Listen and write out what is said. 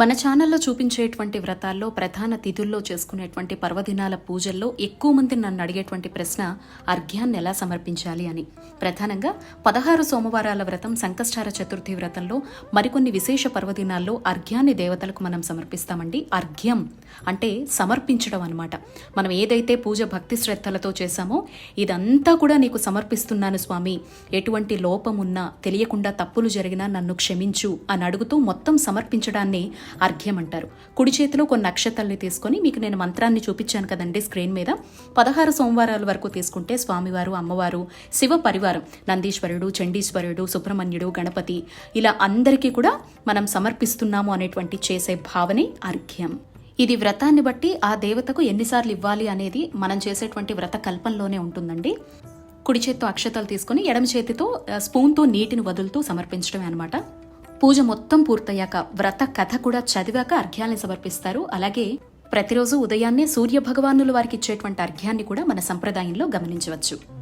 మన ఛానల్లో చూపించేటువంటి వ్రతాల్లో ప్రధాన తిథుల్లో చేసుకునేటువంటి పర్వదినాల పూజల్లో ఎక్కువ మంది నన్ను అడిగేటువంటి ప్రశ్న అర్ఘ్యాన్ని ఎలా సమర్పించాలి అని. ప్రధానంగా పదహారు సోమవారాల వ్రతం సంకష్టార చతుర్థి వ్రతంలో మరికొన్ని విశేష పర్వదినాల్లో అర్ఘ్యాన్ని దేవతలకు మనం సమర్పిస్తామండి. అర్ఘ్యం అంటే సమర్పించడం అనమాట మనం ఏదైతే పూజ భక్తి శ్రద్ధలతో చేశామో ఇదంతా కూడా నీకు సమర్పిస్తున్నాను స్వామి. ఎటువంటి లోపం ఉన్నా తెలియకుండా తప్పులు జరిగినా నన్ను క్షమించు అని అడుగుతూ మొత్తం సమర్పించడాన్ని అర్ఘ్యం అంటారు కుడి చేతిలో కొన్ని నక్షత్రాల్ని తీసుకొని మీకు నేను మంత్రాన్ని చూపించాను కదండి స్క్రీన్ మీద. పదహారు సోమవారాల వరకు తీసుకుంటే స్వామివారు అమ్మవారు శివ పరివారం నందీశ్వరుడు చండీశ్వరుడు సుబ్రహ్మణ్యుడు గణపతి ఇలా అందరికీ కూడా మనం సమర్పిస్తున్నాము అనేటువంటి చేసే భావనే అర్ఘ్యం ఇది వ్రతాన్ని బట్టి ఆ దేవతకు ఎన్నిసార్లు ఇవ్వాలి అనేది మనం చేసేటువంటి వ్రత కల్పంలోనే ఉంటుందండి. కుడి చేత్తో అక్షతలు తీసుకుని ఎడమ చేతితో స్పూన్తో నీటిని వదులుతూ సమర్పించడమే అనమాట పూజ మొత్తం పూర్తయ్యాక వ్రత కథ కూడా చదివాక అర్ఘ్యాల్ని సమర్పిస్తారు. అలాగే ప్రతిరోజు ఉదయాన్నే సూర్య భగవానులు వారికి ఇచ్చేటువంటి అర్ఘ్యాన్ని కూడా మన సంప్రదాయంలో గమనించవచ్చు.